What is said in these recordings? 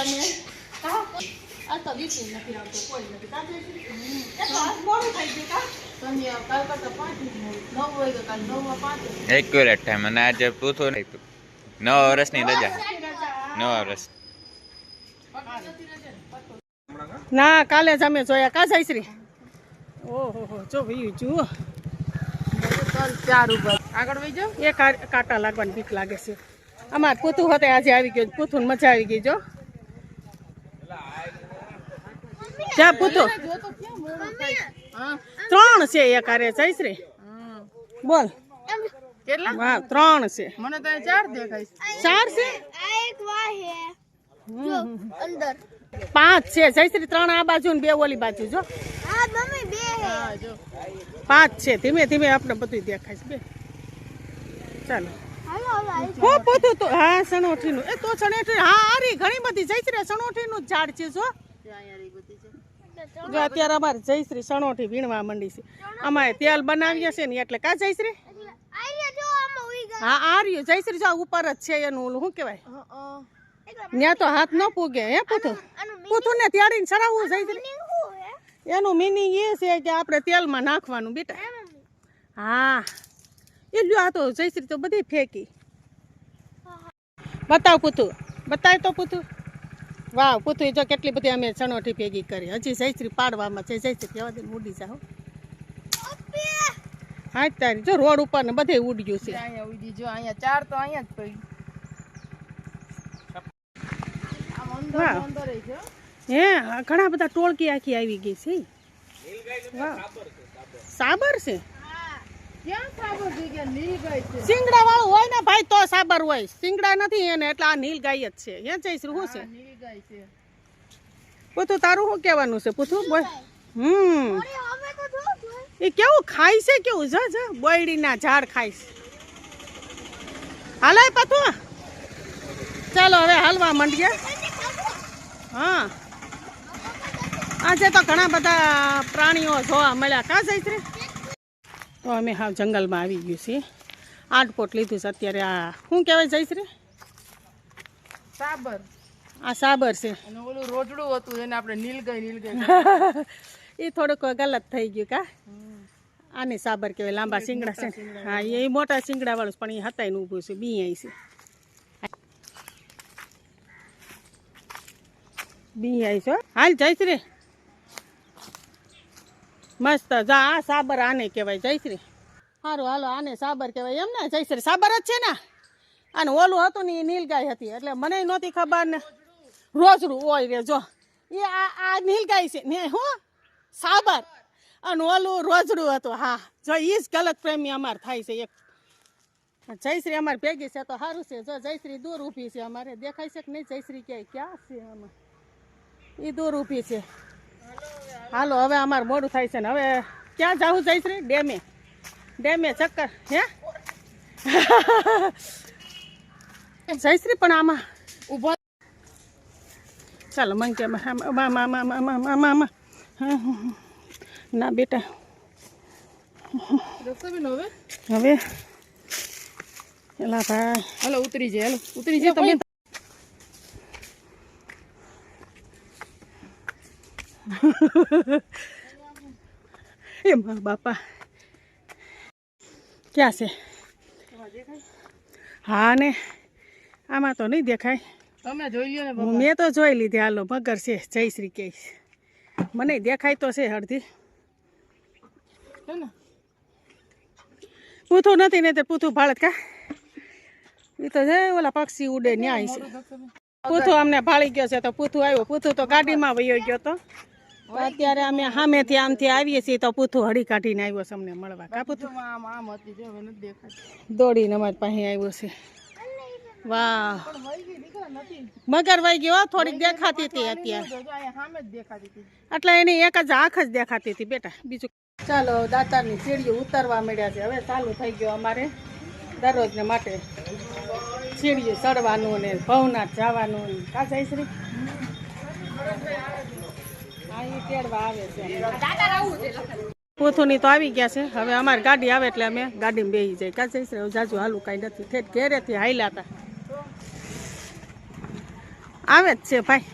અમે હા આ તો દીકરી નથી આવતો કોઈ નથી કાં એ તો મોડું થઈ ગયું કાં? તમે કાલ કરતા પાંચ નવ હોય તો કાલ નવ પાંચ એક્યુરેટ ટાઈમ અને આજે પૂછું નહીં નવા વર્ષની રજા નવ વર્ષ ના કાલે જ અમે જોયા કા જયશ્રી ઓહો હો જો ભાઈ જુઓ ચાર ઉપર આગળ વહી જાઓ એ કા- કાંટા લાગવાની બીક લાગે છે અમાર પૂતું હોતે આજે આવી ગયો પૂતું મજા આવી ગઈ જો જ્યાં પૂતું? જો તો ક્યાં મોડું થાય હા ત્રણ છે એક આરે જયશ્રી. બોલ. કેટલા? હા ત્રણ છે. મને તો ચાર દેખાય છે. ચાર છે? એક વાહ હે જો અંદર. પાંચ છે. જયશ્રી ત્રણ આ બાજુ ને બે ઓલી બાજુ જો. આ મમ્મી બે હે પાંચ છે. ધીમે ધીમે આપણે બધું દેખાય છે. બે. ચાલો. હો પોતું તો હા સણોઠીનું. એ તો સણોઠી હા આરી ઘણી બધી જયશ્રી સણોઠીનું જ ઝાડ છે જો. જો અત્યારે અમારે જયશ્રી સણોઠી વીણવા માંડી છે. અમારે તેલ બનાવીએ છે ને એટલે કા જયશ્રી? આર્ય હા આ જયશ્રી જો ઉપર જ છે એનું ઓલું શું કહેવાય? ત્યાં તો હાથ ન પૂગે હે પૂથું? પૂથું ને ત્યાડીને સરાવવું જયશ્રી. એનું મિનિંગ એ છે કે આપણે તેલમાં નાખવાનું બેટા. હા. એ લ્યો આ તો જયશ્રી તો બધી ફેંકી. બતાવ પૂતું બતાવ તો પૂતું વાહ પૂતું જો કેટલી બધી અમે ચણોઠી ભેગી કરી. હજી જયશ્રી પાડવામાં છે. જયશ્રી કહેવા દે ઉડી જાઓ. હા તારી જો રોડ ઉપર ને બધે ઉડ્યું છે. અહીંયા ઉડી જો અહીંયા ચાર તો અહીંયા જ પડી હો. ઘણા બધા ટોળકી આખી આવી ગઈ છે. સાબર છે? સિંગડા વાળું હોય ને ભાઈ તો સાબર હોય. સિંગડા નથી એને એટલે આ નીલ ગાય જ છે. હે જઈશ શું છે? હા, ગાય છે. પૂતું તારું શું કહેવાનું છે? પૂછું બોલ. હમ. એ કેવું ખાય છે? કેવું? જ બોયડીના ઝાડ ખાય છે. હાલાય પતું ચાલો હવે હાલવા માંડીએ. હા. આજે તો ઘણા બધા પ્રાણીઓ જોવા મળ્યા. કા જયશ્રી? તો અમે હા જંગલમાં આવી ગયું છે આઠ પોટ લીધું છે અત્યારે આ શું કહેવાય જયશ્રી? સાબર. આ સાબર છે. અને ઓલું રોજડું હતું એને આપણે નીલગઈ નીલગઈ નીલ એ થોડુંક ગલત થઈ ગયું કા? આને સાબર કહેવાય લાંબા સિંગડા છે હા એ મોટા સિંગડાવાળું પણ એ હતાઈને ઊભું છે બી અહીં છે. બી અહીં છે હો. હાલ જયશ્રી. મસ્ત. જા, આ સાબર આને કહેવાય, જયશ્રી. સારું હાલો, આને સાબર કહેવાય. એમ ને, જયશ્રી, સાબર જ છે ને? અને ઓલું હતું ને એ નીલગાય હતી. એટલે મને નહોતી ખબર ને. રોજડું હોય રે, જો. એ આ આ નીલગાય છે. ને, હું, સાબર. અને ઓલું રોજડું હતું. હા, જો એ જ ગલત પ્રેમી અમારે થાય છે એક. જયશ્રી અમારે ભેગી છે, તો સારું છે. જો, જયશ્રી દૂર ઊભી છે અમારે. દેખાય છે કે નહીં? જયશ્રી ક્યાંય? ક્યાં છે આમાં? એ દૂર ઊભી છે. હાલો હવે અમારે મોડું થાય છે ને. હવે ક્યાં જવું જઈશ રે ડેમે. ડેમે ચક્કર. હે? જયશ્રી પણ આમાં ઊભો ચાલો કે ના બેટા. હવે? હવે? એલા ભાઈ. હાલો ઉતરી જાય હેલો. ઉતરી જાય તમે એ મારા બાપા. ક્યાં છે? હા ને આમાં તો નહીં દેખાય. તમે જોઈ લ્યો ને મેં તો જોઈ લીધી હાલો મગર છે જય શ્રી કે મને દેખાય તો છે અડધી. પૂથું નથી ને તે પૂથું ભાળત કા? એ તો છે ઓલા પક્ષી ઉડે ન્યાય છે. પૂથું અમને ભાળી ગયો છે તો પૂથું આવ્યો. પૂથું તો ગાડીમાં વયો ગયો તો. અત્યારે અમે સામેથી આમથી આવીએ છીએ તો પૂથું હળી કાઢીને આવ્યો છે અમને મળવા. કા પૂથું? આમ આમ હતી જો હવે નથી દેખાતી. દોડીને અમારી પાસે આવ્યો છે. વાહ. મગર વહી ગયો થોડીક દેખાતી હતી અત્યારે. એટલે એની એક જ આંખ જ દેખાતી હતી બેટા. બીજું ચાલો દાતારની સીડીઓ ઉતરવા મળ્યા છે. હવે ચાલુ થઈ ગયો અમારે દરરોજને માટે. સીડીઓ ચડવાનું ને ભવનાથ જવાનું કા જયશ્રી પોથુની તો આવી ગયા છે. હવે અમારી ગાડી આવે એટલે અમે ગાડીમાં બેસી જાય કા જઈશ હવે જાજુ હાલું કાંઈ નથી. ઠેઠ ઘેરેથી હાલ્યા હતા. આવે જ છે ભાઈ.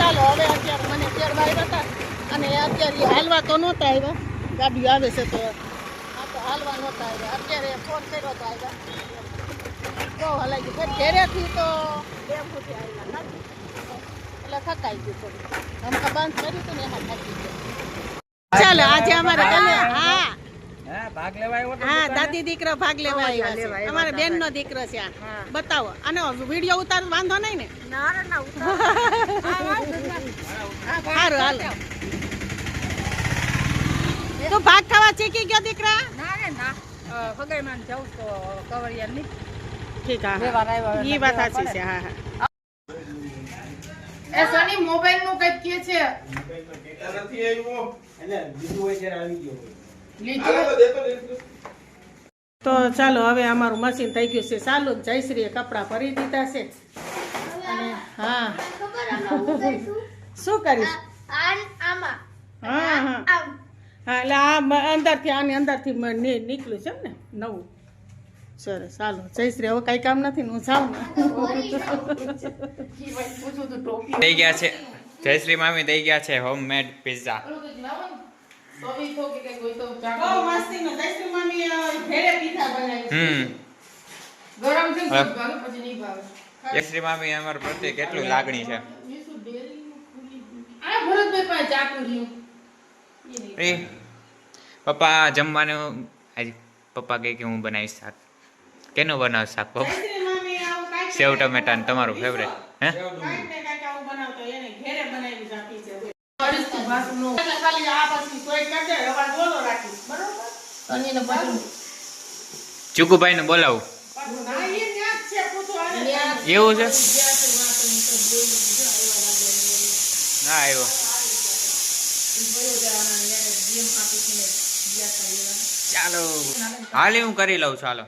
ચાલો, હવે અત્યારે મને તેડવા આવ્યા હતા અને અત્યારે હાલવા તો નહોતા આવ્યા. ગાડી આવે છે તો હાલવા નહોતા આવ્યા. અત્યારે ફોન કર્યો તો આવ્યા. બહુ હલાઈ ગયું. ફેર ઘેરેથી તો બે ફૂટી આવ્યા એટલે થકાઈ ગયું થોડું હમણાં બંધ કર્યું હતું ને એમાં થાકી ગયો. ચાલો આજે અમારે હા હા. દાદી દીકરો ભાગ લેવા આવ્યા છે. અમારા બેન નો દીકરો છે આ. બતાવો. અને વીડિયો ઉતાર વાંધો નહીં ને? સારું હાલ. તું ભાગ ખાવા ચીકી ગયો દીકરા? ઠીક હા હા. વાત સાચી છે હા હા. એ સની મોબાઈલનું કંઈક કે છે? લીધું? તો ચાલો હવે અમારું મશીન થઈ ગયું છે. ચાલુ જયશ્રીએ કપડાં ભરી દીધા છે. અને હા? શું કરીશ? હા હા. હા એટલે આ અંદરથી આની અંદરથી નીકળ્યું છે ને? નવું. સરસ ચાલો જયશ્રી હવે કઈ કામ નથી હું જાઉં ને. પૂછું તું ટોપી થઈ ગયા છે. જયશ્રી મામી થઈ ગયા છે હોમમેડ પિઝા જયશ્રી મામી અમારા પ્રત્યે કેટલું લાગણી છે. પપ્પા જમવાનું આજ પપ્પા કહે કે હું બનાવીશ શાક. કેનું બનાવ શાક ને સેવ ટમેટા ને તમારું ફેવરેટ હે? ચુકુભાઈ ને બોલાવું. એવું છે. ના આવ્યો. ચાલો. હાલી હું કરી લઉં ચાલો.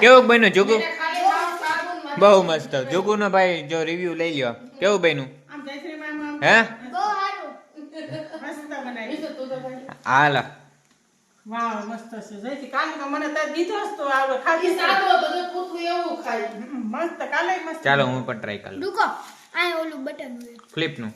કેવું બન્યું જુગુ? બહુ મસ્ત. જોગુ નો ભાઈ જો રિવ્યુ લઈ લ્યો. કેવું બન્યું? આમ જયશ્રી મામા આમ હે. હાલ. વાહ મસ્ત છે. જયશ્રી કાલે તો મને તો દીધો જ તો આવડે સાદો તો પૂતળું એવું ખાય. મસ્ત કાલે મસ્ત. ચાલો હું પણ ટ્રાય કરું રૂકો આ ઓલું બટન હોય. ફ્લિપનું